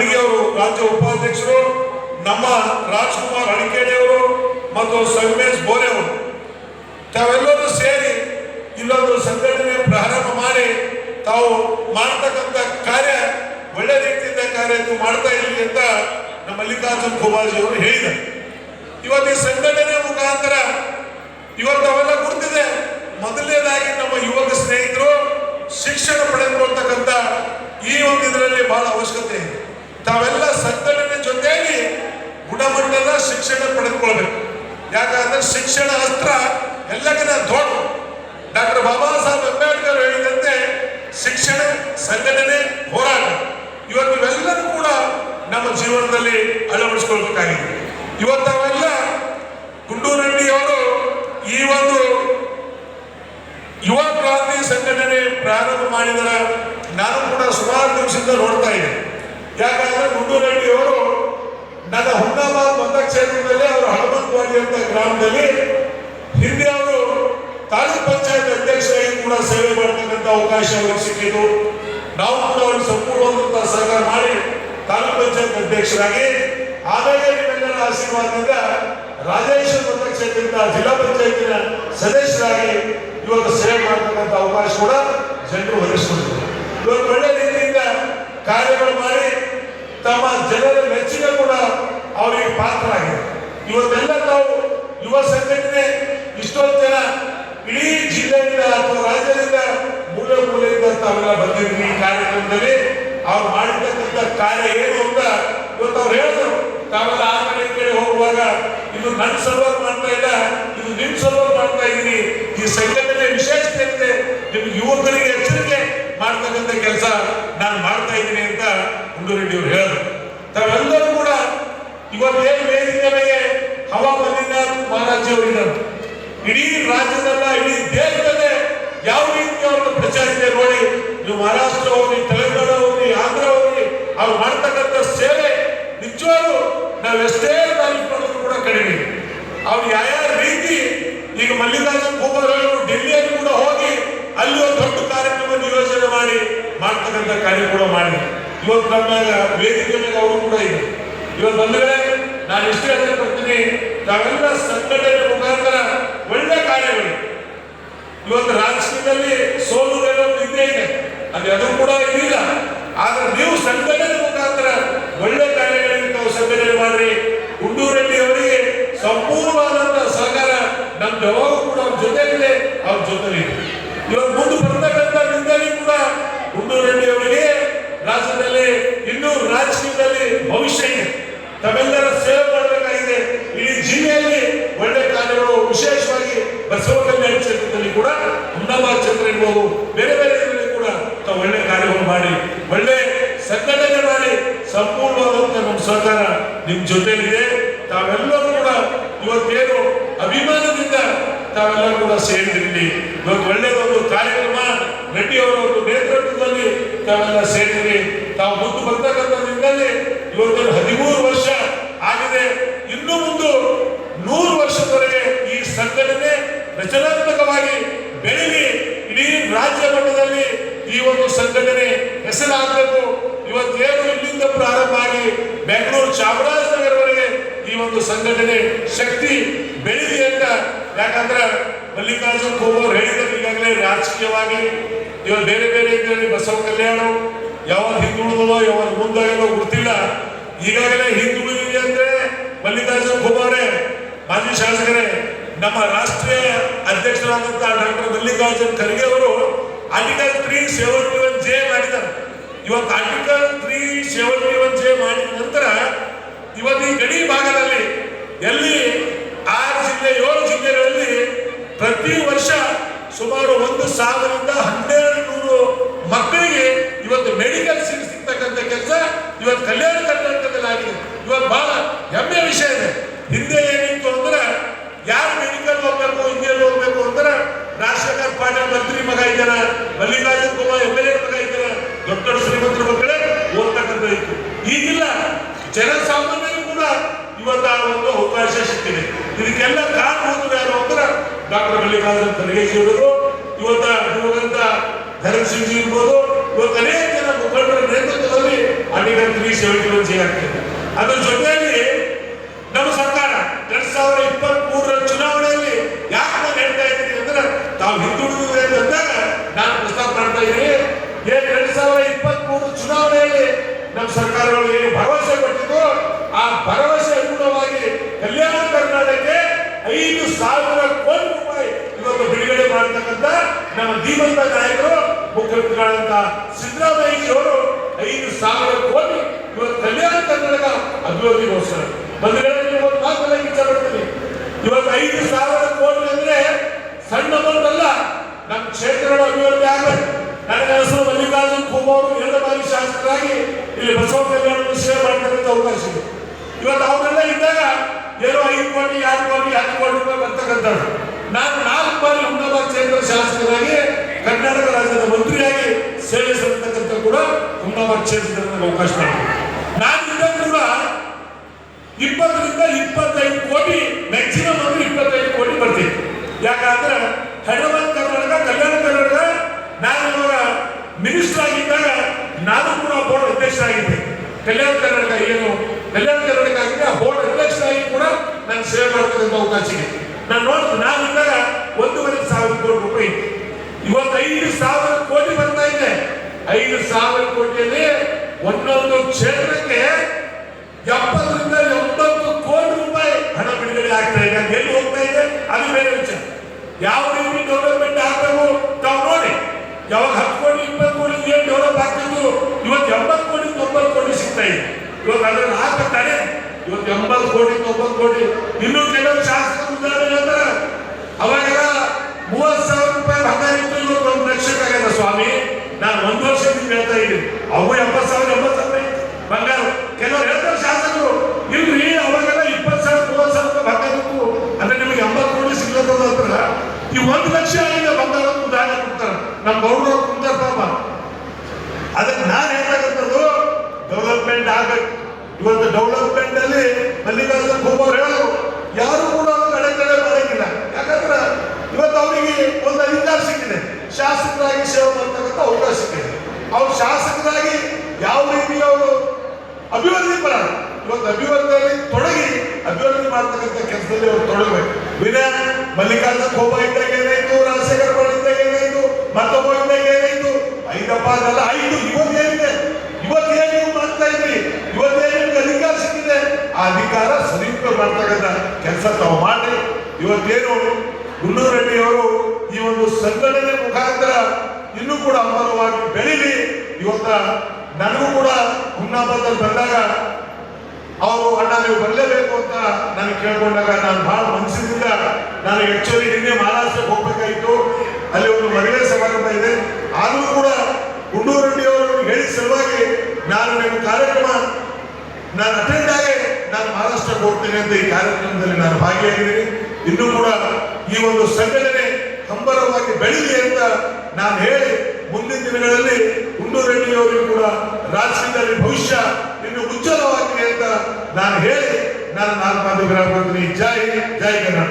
ಅಡಿಗೆ ಅವರು ರಾಜ್ಯ ಉಪಾಧ್ಯಕ್ಷರು, ನಮ್ಮ ರಾಜ್ಕುಮಾರ್ ಅಡಿಕೇಡಿ ಅವರು ಮತ್ತು ಸಂಗಮೇಶ್ ಬೋರೆ ಅವರು. ತಾವೆಲ್ಲರೂ ಸೇರಿ ಇಲ್ಲೊಂದು ಸಂಘಟನೆ ಪ್ರಾರಂಭ ಮಾಡಿ, ತಾವು ಮಾಡ್ತಕ್ಕಂಥ ಕಾರ್ಯ ಒಳ್ಳೆ ರೀತಿಯಿಂದ ಕಾರ್ಯ ಮಾಡ್ತಾ ಇರಲಿ ಅಂತ ನಮ್ಮ ಮಲ್ಲಿಕಾರ್ಜುನ್ ಖೋಬಾಜಿ ಅವರು ಹೇಳಿದ್ದಾರೆ. ಇವತ್ತು ಈ ಸಂಘಟನೆ ಮುಖಾಂತರ ಇವತ್ತು ಅವೆಲ್ಲ ಗುರ್ತಿದೆ. ಮೊದಲನೇದಾಗಿ ನಮ್ಮ ಯುವಕ ಸ್ನೇಹಿತರು ಶಿಕ್ಷಣ ಪಡೆದುಕೊಳ್ತಕ್ಕಂಥ ಈ ಒಂದು ಇದರಲ್ಲಿ ಬಹಳ ಅವಶ್ಯಕತೆ ಇದೆ ತಾವೆಲ್ಲ ಸಂಘಟನೆ ಜೊತೆಯಾಗಿ ಗುಣಮಟ್ಟದ ಶಿಕ್ಷಣ ಪಡೆದುಕೊಳ್ಬೇಕು. ಯಾಕಂದ್ರೆ ಶಿಕ್ಷಣ ಅಸ್ತ್ರ ಎಲ್ಲಕ್ಕಿಂತ ದೊಡ್ಡ. ಡಾಕ್ಟರ್ ಬಾಬಾ ಸಾಹೇಬ್ ಅಂಬೇಡ್ಕರ್ ಹೇಳಿದಂತೆ ಶಿಕ್ಷಣ ಸಂಘಟನೆ ಹೋರಾಟ. ಇವತ್ತು ಇವೆಲ್ಲರೂ ಕೂಡ ನಮ್ಮ ಜೀವನದಲ್ಲಿ ಅಳವಡಿಸ್ಕೊಳ್ಬೇಕಾಗಿದೆ. ಇವತ್ತು ಗುಂಡೂರೆಡ್ಡಿ ಅವರು ಈ ಒಂದು ಯುವ ಕ್ರಾಂತಿ ಸಂಘಟನೆ ಪ್ರಾರಂಭ ಮಾಡಿದರ ನಾನು ಕೂಡ ಸುಮಾರು ದಿವಸದಿಂದ ನೋಡ್ತಾ ಇದ್ದೆ ಯಾಕಂದ್ರೆ ಗುಂಡೂರೆಡ್ಡಿ ಅವರು ನನ್ನ ಹುಮ್ನಾಬಾದ್ ಮತಕ್ಷೇತ್ರದಲ್ಲಿ ಅವರು ಹನುಮಂತವಾಡಿ ಅಂತ ಗ್ರಾಮದಲ್ಲಿ ಹಿಂದೆ ಅವರು ತಾಲೂಕ್ ಪಂಚಾಯತ್ ಅಧ್ಯಕ್ಷರಾಗಿ ಕೂಡ ಸೇವೆ ಮಾಡ್ತಕ್ಕಂಥ ಅವಕಾಶ ಅವರಿಗೆ ಸಿಕ್ಕಿತು ನಾವು ಕೂಡ ಅವ್ರಿಗೆ ಸಂಪೂರ್ಣವಾದಂತಹ ಸಹಕಾರ ಮಾಡಿ ತಾಲೂಕ್ ಪಂಚಾಯತ್ ಅಧ್ಯಕ್ಷರಾಗಿ. ಆಮೇಲೆ ನಿಮ್ಮೆಲ್ಲರ ಆಶೀರ್ವಾದದಿಂದ ರಾಜೇಶ್ವರ ಮತಕ್ಷೇತ್ರದಿಂದ ಜಿಲ್ಲಾ ಪಂಚಾಯತಿನ ಸದಸ್ಯರಾಗಿ ಇವತ್ತು ಸೇವೆ ಮಾಡ್ತಕ್ಕಂಥ ಅವಕಾಶ ಕೂಡ ಜನರು ಒದಗಿಸಿಕೊಂಡಿದ್ದಾರೆ. ಇವತ್ತು ಒಳ್ಳೆ ರೀತಿಯಿಂದ ಕಾರ್ಯಗಳು ಮಾಡಿ ತಮ್ಮ ಜನರ ಮೆಚ್ಚುಗೆ ಕೂಡ ಅವರಿಗೆ ಪಾತ್ರರಾಗಿದೆ ಇವತ್ತೆಲ್ಲ ತಾವು ಯುವ ಸಂಘಟನೆ ಇಷ್ಟೊಂದು ಜನ ಇಡೀ ಜಿಲ್ಲೆಯಿಂದ ಅಥವಾ ರಾಜ್ಯದಿಂದ ಮೂಲೆ ಮೂಲೆಯಿಂದ ತಾವೆಲ್ಲ ಬಂದಿದ್ದೀವಿ ಈ ಕಾರ್ಯಕ್ರಮದಲ್ಲಿ. ಅವ್ರು ಮಾಡಿರ್ತಕ್ಕಂಥ ಕಾರ್ಯ ಏನು ಅಂತ ಇವತ್ತು ಅವ್ರು ಹೇಳಿದ್ರು. ತಾವೆಲ್ಲ ಆ ಕಡೆ ಕಡೆ ಹೋಗುವಾಗ, ಇದು ನನ್ನ ಸಲುವಾಗಿ ಮಾಡ್ತಾ ಇಲ್ಲ, ಇದು ನಿಮ್ಮ ಸಲುವಾಗಿ ಮಾಡ್ತಾ ಇದ್ದೀನಿ ಈ ಸಂಘಟನೆ ವಿಶೇಷತೆ ಇದೆ ನಿಮ್ಗೆ ಯುವಕರಿಗೆ ಎಚ್ಚರಿಕೆ ಮಾಡ್ತಕ್ಕಂಥ ಕೆಲಸ ನಾನು ಮಾಡ್ತಾ ಇದ್ದೀನಿ ಅಂತ ಗುಂಡೂರೆಡ್ಡಿ ಅವರು ಹೇಳಿದ್ರು ತಾವೆಲ್ಲರೂ ಕೂಡ ಇವತ್ತೇನು ವೇದಿಕೆ ಮೇಲೆ ಹವಾ ಬಂದಿದ್ದ ಮಹಾರಾಜ್ ಅವರಿದ್ದಾರೆ ಇಡೀ ರಾಜ್ಯದಲ್ಲ, ಇಡೀ ದೇಶದಲ್ಲೇ ಯಾವ ರೀತಿ ಅವ್ರದ್ದು ಪ್ರಚಾರ ಇದೆ ನೋಡಿ. ನೀವು ಮಹಾರಾಷ್ಟ್ರ ಹೋಗಿ ತೆಲಂಗಾಣ ಹೋಗಿ ಆಂಧ್ರ ಹೋಗಿ ಅವ್ರು ಮಾಡ್ತಕ್ಕಂಥ ಸೇವೆ ನಿಜವಾಗ್ಲು ನಾವೆಷ್ಟೇ ತಾರೀಕು ಮಾಡಿದ್ರು ಕೂಡ ಕಡಿಮೆ. ಅವ್ರು ಯಾವ್ಯಾವ ರೀತಿ ಈಗ ಮಲ್ಲಿಕಾರ್ಜುನ್ ಅವರು ಡೆಲ್ಲಿಯಲ್ಲಿ ಕೂಡ ಹೋಗಿ ಅಲ್ಲಿ ಒಂದು ದೊಡ್ಡ ಕಾರ್ಯಕ್ರಮ ನಿಯೋಜನೆ ಮಾಡಿ ಮಾಡ್ತಕ್ಕಂಥ ಕಾರ್ಯ ಕೂಡ ಮಾಡಿ ಇವತ್ತು ನಮ್ಮ ವೇದಿಕೆ ಮೇಲೆ ಅವರು ಕೂಡ ಇದೆ ಇವತ್ತು ಬಂದ್ರೆ ನಾನು ಇಷ್ಟೇ ಹೇಳ್ತಾ ಬರ್ತೀನಿ ತಾವೆಲ್ಲ ಸಂಘಟನೆ ಮುಖಾಂತರ ಒಳ್ಳೆ ಕಾರ್ಯಗಳು. ಇವತ್ತು ರಾಜಕೀಯದಲ್ಲಿ ಸೋಲು ಗೆಲುವು ಇದ್ದೇ ಇದೆ. ಅದು ಅದು ಕೂಡ ಇದಿಲ್ಲ ಆದ್ರೆ ನೀವು ಸಂಘಟನೆ ಮುಖಾಂತರ ಒಳ್ಳೆ ಕಾರ್ಯಗಳನ್ನು ತಾವು ಸಂಘಟನೆ ಮಾಡ್ರಿ. ಗುಂಡೂರೆಡ್ಡಿ ಅವರಿಗೆ ಸಂಪೂರ್ಣವಾದಂತ ಸಹಕಾರ ನಮ್ ಯಾವಾಗ ಕೂಡ ಅವ್ರ ಜೊತೆಗಿದೆ ಅವ್ರ ಜೊತೆಲಿ ಇವಾಗ ಮುಂದೆ ಬರ್ತಕ್ಕಂಥ ನಿಂದಲಿ ಕೂಡ ಗುಂಡೂರೆಡ್ಡಿ ಅವರಿಗೆ ರಾಜ್ಯದಲ್ಲಿ ಇನ್ನೂ ರಾಜಕೀಯದಲ್ಲಿ ಭವಿಷ್ಯ ಇದೆ. ತಮ್ಮೆಲ್ಲರ ಸೇವೆ ಜಿಲ್ಲೆಯಲ್ಲಿ ಒಳ್ಳೆ ಕಾರ್ಯಗಳು ವಿಶೇಷವಾಗಿ ಬಸವ ಕಲ್ಯಾಣ ಕ್ಷೇತ್ರದಲ್ಲಿ ಕೂಡ ಹುಮ್ನಾಬಾದ್ ಕ್ಷೇತ್ರ ಇರ್ಬೋದು ಬೇರೆ ಬೇರೆ ಇದರಲ್ಲಿ ಕೂಡ ತಾವು ಒಳ್ಳೆ ಕಾರ್ಯಗಳು ಮಾಡಿ, ಒಳ್ಳೆ ಸಂಘಟನೆ ಮಾಡಿ ಸಂಪೂರ್ಣವಾದಂತ ನಮ್ಮ ಸಹಕಾರ ನಿಮ್ ಜೊತೆಲಿದೆ ತಾವೆಲ್ಲರೂ ಕೂಡ ಇವತ್ತೇನು ಅಭಿಮಾನದಿಂದ ತಾವೆಲ್ಲರೂ ಕೂಡ ಸೇರಿದಿರಲಿ ಇವತ್ತು ಒಳ್ಳೆಯದೊಂದು ಕಾರ್ಯಕ್ರಮ ರೆಡ್ಡಿ ಅವರ ಒಂದು ನೇತೃತ್ವದಲ್ಲಿ ತಾವೆಲ್ಲ ಸೇರಿದಿರಿ. ತಾವು ಮುಂದೆ ಬರ್ತಕ್ಕಂಥ ದಿನದಲ್ಲಿ ಇವತ್ತು ಹದಿಮೂರು ವರ್ಷ ಆಗಿದೆ ಇನ್ನು ಮುಂದೆ ನೂರು ವರ್ಷದವರೆಗೆ ಈ ಸಂಘಟನೆ ರಚನಾತ್ಮಕವಾಗಿ ಬೆಳಗಿ ಇಡೀ ರಾಜ್ಯ ಮಟ್ಟದಲ್ಲಿ ಈ ಒಂದು ಸಂಘಟನೆ ಹೆಸರಾಗಬೇಕು ಇವತ್ತೇನು ಇಲ್ಲಿಂದ ಪ್ರಾರಂಭ ಆಗಿ ಬೆಂಗಳೂರು ಚಾಮರಾಜನಗರವರೆಗೆ ಈ ಒಂದು ಸಂಘಟನೆ ಶಕ್ತಿ ಬೆಳೀಲಿ ಅಂತ. ಯಾಕಂದ್ರೆ ಮಲ್ಲಿಕಾರ್ಜುನ್ ಖೋಬರ್ ಹೇಳಿದ್ರು ಈಗಾಗಲೇ ರಾಜಕೀಯವಾಗಿ ಇವಾಗ ಬೇರೆ ಬೇರೆ ಇದರಲ್ಲಿ ಬಸವ ಕಲ್ಯಾಣ, ಯಾವಾಗ ಹಿಂದುಳಿದೋ ಯಾವಾಗ ಮುಂದಾಗಲೋ ಗೊತ್ತಿಲ್ಲ. ಈಗಾಗಲೇ ಹಿಂದುಳಿದಿದೆ ಅಂದ್ರೆ ಮಲ್ಲಿಕಾರ್ಜುನ್ ಖೋಬಾರೆ ಮಾಜಿ ಶಾಸಕರೇ, ನಮ್ಮ ರಾಷ್ಟ್ರೀಯ ಅಧ್ಯಕ್ಷರಾದಂತಹ ಡಾಕ್ಟರ್ ಮಲ್ಲಿಕಾರ್ಜುನ್ ಖರ್ಗೆ ಅವರು article three seventy one J ಮಾಡಿದ್ದಾರೆ. ಇವತ್ತು article three seventy one J ಮಾಡಿದ ಒಂದು ಸಾವಿರದಿಂದ ಹನ್ನೆರಡು ನೂರು ಮಕ್ಕಳಿಗೆ ಇವತ್ತು ಮೆಡಿಕಲ್ ಸೀಟ್ ಸಿಗ್ತಕ್ಕಂಥ ಕೆಲಸ ಇವತ್ತು ಕಲ್ಯಾಣ ಕರ್ನಾಟಕದಲ್ಲಿ ಆಗಿದೆ. ಇವತ್ತು ಬಹಳ ಹೆಮ್ಮೆ ವಿಷಯ ಇದೆ. ಹಿಂದೆ ಏನಿತ್ತು ಅಂದ್ರೆ ಯಾರು ಮೆಡಿಕಲ್ ಹೋಗ್ಬೇಕು ಇಂಜಿನಿಯರ್ ಹೋಗ್ಬೇಕು ಅಂದ್ರೆ ರಾಜಶೇಖರ್ ಪಾಟೀಲ್ ಮಂತ್ರಿ ಮಗ ಇದ್ದಾನ, Mallikarjun Kumar M L A ಮಗ ಇದ್ದಾನ ದೊಡ್ಡ ಶ್ರೀಮಂತರ ಮಕ್ಕಳೇ ಓದ್ತಕ್ಕಂಥ ಇತ್ತು. ಈಗಿಲ್ಲ. ಜನಸಾಮಾನ್ಯರು ಕೂಡ ಇವತ್ತು ಆ ಒಂದು ಅವಕಾಶ ಸಿಕ್ಕಿದೆ. ಇದಕ್ಕೆಲ್ಲ ಕಾರಣ ಯಾರು ಅಂದ್ರೆ ಡಾಕ್ಟರ್ ಮಲ್ಲಿಕಾರ್ಜುನ್ ಖರ್ಗೆ ಅವರು. ಇವತ್ತ ಇರುವಂತ ಧರಣ್ ಸಿಂಗ್ ಜಿ ಇರ್ಬೋದು, ಇವತ್ತು ಅನೇಕ ಜನ ಮುಖಂಡರ ನೇತೃತ್ವದಲ್ಲಿ ಅಡಿಗಲ್ ತ್ರೀ ಸೆವೆಂಟಿ ಒನ್ ಆಗ್ತಿದೆ. ಅದರ ಜೊತೆಯಲ್ಲಿ ನಮ್ಮ ಸರ್ಕಾರ ಎರಡ್ ಸಾವಿರದ ಇಪ್ಪತ್ತ್ ಮೂರರ ಚುನಾವಣೆಯಲ್ಲಿ ಯಾಕೆ ನಾನು ಹೇಳ್ತಾ ಇದ್ದೀನಿ ಅಂದ್ರೆ ತಾವು ಹಿಂದುಳಿದಿದೆ ಅಂತಂದಾಗ ನಾನು ಪ್ರಸ್ತಾಪ ಮಾಡ್ತಾ ಇದ್ದೀನಿ. ಏನ್ ಎರಡ್ ಸಾವಿರದ ಇಪ್ಪತ್ತ್ ಮೂರು ಚುನಾವಣೆಯಲ್ಲಿ ನಮ್ಮ ಸರ್ಕಾರಗಳು ಏನು ಭರವಸೆ ಕೊಟ್ಟಿದ್ದು, ಆ ಭರವಸೆ ಅನುಗುಣವಾಗಿ ಕಲ್ಯಾಣ ಕರ್ನಾಟಕಕ್ಕೆ ಐದು ಸಾವಿರ ಕೋಟಿ ರೂಪಾಯಿ ಇವತ್ತು ಬಿಡುಗಡೆ ಮಾಡತಕ್ಕಂತ ನಮ್ಮ ಧೀಮಂತ ನಾಯಕರು ಮುಖ್ಯಮಂತ್ರಿಗಳಂತ ಸಿದ್ದರಾಮಯ್ಯವರು ಐದು ಸಾವಿರ ಕೋಟಿ ಇವತ್ತು ಕಲ್ಯಾಣ ಕರ್ನಾಟಕ ಅಭಿವೃದ್ಧಿಗೋಸ್ಕರ. ಬಂಧುಗಳಲ್ಲಿ ಒಂದು ಮಾತನ್ನ ಮಾಡ್ತೀನಿ. ಇವತ್ತು ಐದು ಸಾವಿರ ಕೋಟಿ ಅಂದ್ರೆ ಸಣ್ಣ ಅಮೌಂಟ್ ಅಲ್ಲ ನಮ್ಮ ಕ್ಷೇತ್ರಗಳ ಅಭಿವೃದ್ಧಿ ಆಗಬೇಕು ನನ್ನ ಹೆಸರು ಮಲ್ಲಿಕಾರ್ಜುನ್ ಖೂಬಾರು ಎರಡು ಬಾರಿ ಶಾಸಕರಾಗಿ ಇಲ್ಲಿ ಬಸವ ಕಲ್ಯಾಣ ಸೇವೆ ಮಾಡ್ತಕ್ಕಂಥ ಅವಕಾಶ ಇದೆ ಇವತ್ತು ಅವರೆಲ್ಲ ಇದ್ದಾಗ ಏನೋ ಐದು ಕೋಟಿ ಎರಡು ಕೋಟಿ ಹತ್ತು ಕೋಟಿ ರೂಪಾಯಿ ಬರ್ತಕ್ಕಂಥದ್ದು ನಾನು ನಾಲ್ಕು ಬಾರಿ ಹುಮ್ನಾಬಾದ್ ಕ್ಷೇತ್ರ ಶಾಸಕರಾಗಿ ಕರ್ನಾಟಕ ರಾಜ್ಯದ ಮಂತ್ರಿಯಾಗಿ ಸೇವೆ ಸಲ್ಲಿಸ್ತಕ್ಕಂಥ ಕೂಡ ಹುಮ್ನಾಬಾದ್ ಕ್ಷೇತ್ರದಲ್ಲಿ ಅವಕಾಶ ಮಾಡಿದೆ ನಾನು ಕೂಡ ಇಪ್ಪತ್ತರಿಂದ ಇಪ್ಪತ್ತೈದು ಕೋಟಿ ಮ್ಯಾಕ್ಸಿಮಮ್ ಅಂದ್ರೆ ಇಪ್ಪತ್ತೈದು ಕೋಟಿ ಬರ್ತೀವಿ ಯಾಕಂದ್ರೆ ಹೈದರಾಬಾದ್, ಕರ್ನಾಟಕ, ಕಲ್ಯಾಣ ಕರ್ನಾಟಕ, ನಾನು ಇವಾಗ ಮಿನಿಸ್ಟರ್ ಆಗಿದ್ದಾಗ ನಾನು ಕೂಡ ಬೋರ್ಡ್ ಅಧ್ಯಕ್ಷರಾಗಿದ್ದೆ ಕಲ್ಯಾಣ ಕರ್ನಾಟಕ ಏನು, ಕಲ್ಯಾಣ ಕರ್ನಾಟಕ ಆಗಿದೆ ಆ ಬೋರ್ಡ್ ಅಧ್ಯಕ್ಷರಾಗಿ ಕೂಡ ನಾನು ಸೇವೆ ಮಾಡ್ತಕ್ಕಂಥ ಅವಕಾಶ ಇದೆ. ನಾನು ನೋಡ್ತೀನಿ, ನಾನು ಇದ್ದಾಗ ಒಂದೂವರೆ ಸಾವಿರ ಕೋಟಿ ರೂಪಾಯಿ. ಇವತ್ತು ಐದು ಸಾವಿರ ಕೋಟಿ ಬರ್ತಾ ಇದೆ. ಐದು ಸಾವಿರ ಕ್ಷೇತ್ರಕ್ಕೆ ಎಪ್ಪತ್ತರಿಂದ ಎಂಬತ್ತು ಕೋಟಿ ರೂಪಾಯಿ ಹಣ ಬಿಡುಗಡೆ ಆಗ್ತಾ ಇದೆ. ಎಲ್ಲಿ ಹೋಗ್ತಾ ಇದೆ? ಅದು ಬೇರೆ ವಿಚಾರ. ಯಾವ ರೀತಿ ಡೆವಲಪ್ಮೆಂಟ್ ಆಗಬೇಕು? ತಾವು ನೋಡಿ. ಯಾವಾಗ ಹತ್ತು ಕೋಟಿ, ಇಪ್ಪತ್ತು ಕೋಟಿ, ಏನು ಡೆವಲಪ್ ಆಗ್ತಿದ್ದು ಇವತ್ತು ಎಂಬತ್ತು ಕೋಟಿ, ತೊಂಬತ್ತು ಕೋಟಿ ಸಿಗ್ತಾ ಇದೆ. ಇವತ್ತು ಅದನ್ನು ಹಾಕುತ್ತಾರೆ ಇವತ್ತು ಎಂಬತ್ತು ಕೋಟಿ, ತೊಂಬತ್ತು ಕೋಟಿ. ಇನ್ನೂ ಕೆಲವು ಶಾಸಕರು ಉದಾಹರಣೆ ಹೇಳ್ತಾರೆ ಅವಾಗೆಲ್ಲ ಮೂವತ್ತು ಸಾವಿರ ರೂಪಾಯಿ ಬಂಗಾರ ಇತ್ತು. ಇವತ್ತು ಒಂದು ಲಕ್ಷಕ್ಕಾಗಲ್ಲ ಸ್ವಾಮಿ. ನಾನು ಒಂದು ವರ್ಷದಿಂದ ಹೇಳ್ತಾ ಇದ್ದೀನಿ. ಅವು ಎಂಬತ್ತು ಸಾವಿರ ಇತ್ತು ಬಂಗಾರ ಕೆಲವರು ಹೇಳ್ತಾರೆ ಶಾಸಕರು ಇಲ್ರಿ ಅವಾಗೆಲ್ಲ ಇಪ್ಪತ್ತು ಸಾವಿರ ಮೂವತ್ತು ಸಾವಿರ ರೂಪಾಯಿ ಬಂಗಾರ ಇತ್ತು ಅಂದ್ರೆ ನಿಮಗೆ ಎಂಬತ್ತು ಕೋಟಿ ಸಿಗ್ಲತ್ತದ ಅಂದ್ರ ಈ ಒಂದು ಲಕ್ಷ ಆಗಿದೆ ಬಂಗಾರ ಅಂತ ಉದಾಹರಣೆ ಕೊಡ್ತಾರೆ ನಮ್ಮ ಗೌರವ ಕುಂತಾರ ಪಾಪ ಅದಕ್ಕೆ ನಾನು ಹೇಳ್ತಕ್ಕಂಥದ್ದು ಡೆವಲಪ್ಮೆಂಟ್ ಆಗಬೇಕು. ಇವತ್ತು ಡೆವಲಪ್ಮೆಂಟ್ ಅಲ್ಲಿ ಮಲ್ಲಿಕಾರ್ಜುನ ಖೂಬ್ ಹೇಳೋರು, ಯಾರು ಕೂಡ ಕಡೆ ಅಡೆತಡೆ ಮಾಡಂಗಿಲ್ಲ ಯಾಕಂದ್ರೆ ಇವತ್ತು ಅವರಿಗೆ ಒಂದು ಅಧಿಕಾರ ಸಿಕ್ಕಿದೆ. ಶಾಸಕರಾಗಿ ಸೇವೆ ಮಾಡ್ತಕ್ಕಂಥ ಅವಕಾಶ ಸಿಕ್ಕಿದೆ. ಅವ್ರು ಶಾಸಕರಾಗಿ ಯಾವ ರೀತಿ ಅವರು ಅಭಿವೃದ್ಧಿ ಪರ ಇವತ್ತು ಅಭಿವೃದ್ಧಿಯಲ್ಲಿ ತೊಡಗಿ ಅಭಿವೃದ್ಧಿ ಮಾಡ್ತಕ್ಕಂಥ ಕೆಲಸದಲ್ಲಿ ಅವರು ತೊಡಗಬೇಕು. ವಿನಯ, ಮಲ್ಲಿಕಾರ್ಜುನ ಖೋಬ ಇದ್ದಾಗ ಏನಾಯ್ತು? ರಾಜಶೇಖರ್ ಬಳಿ ಇದ್ದಾಗ ಏನಾಯ್ತು? ಮತ್ತೊಬ್ಬ ಇದ್ದಾಗ ಏನಾಯ್ತು? ಐದಪ್ಪ ಅದೆಲ್ಲ ಐದು ಇವತ್ತೇನಿದೆ ಇದ್ರಿ. ಇವತ್ತೇನು ನಿಮ್ಗೆ ಅಧಿಕಾರ ಸಿಕ್ಕಿದೆ. ಆ ಅಧಿಕಾರ ಸದುಪಯೋಗ ಮಾಡ್ತಕ್ಕಂಥ ಕೆಲಸ ತಾವು ಮಾಡಿ ಇವತ್ತೇನು ಗುಂಡೂರು ರೆಡ್ಡಿ ಅವರು ಈ ಒಂದು ಸಂಘಟನೆ ಮುಖಾಂತರ ಇನ್ನೂ ಕೂಡ ಅಮರವಾಗಿ ಬೆಳೀಲಿ. ಇವತ್ತ ನನಗೂ ಕೂಡ ಹುನ್ನಾಪದಲ್ಲಿ ಬಂದಾಗ ಅವರು ಅಣ್ಣ ನೀವು ಬರಲೇಬೇಕು ಅಂತ ನಾನು ಕೇಳ್ಕೊಂಡಾಗ ನಾನು ಬಹಳ ಮನಸ್ಸಿನಿಂದ ನಾನು ಆಕ್ಚುಲಿ ನಿನ್ನೆ ಮಹಾರಾಷ್ಟ್ರಕ್ಕೆ ಹೋಗ್ಬೇಕಾಗಿತ್ತು ಅಲ್ಲಿ ಒಂದು ಮದುವೆ ಸಮಾರಂಭ ಇದೆ ಆದರೂ ಕೂಡ ಗುಂಡೂರು ರೆಡ್ಡಿ ಅವರು ಹೇಳಿದ ಸಲುವಾಗಿ ನಾನು ನಿಮ್ಮ ಕಾರ್ಯಕ್ರಮ ನಾನು ಅಟೆಂಡ್ ಆಗಿ ನಾನು ಅಂತ ಈ ಕಾರ್ಯಕ್ರಮದಲ್ಲಿ ನಾನು ಭಾಗಿಯಾಗಿದ್ದೀನಿ. ಇನ್ನು ಕೂಡ ಈ ಒಂದು ಸಂಘಟನೆ ಹಂಬರವಾಗಿ ಬೆಳೀಲಿ ಅಂತ ನಾನು ಹೇಳಿ ಮುಂದಿನ ದಿನಗಳಲ್ಲಿ ಗುಂಡೂರು ರೆಡ್ಡಿ ಅವರಿಗೂ ಕೂಡ ರಾಜಕೀಯದಲ್ಲಿ ಭವಿಷ್ಯ ಇನ್ನು ಉಜ್ವಲವಾಗಿದೆ ಅಂತ ನಾನು ಹೇಳಿ ನಾನು ನಾಲ್ಕು ಮಾತು ಜೈ ಜೈ ಕರ್ನಾಟಕ.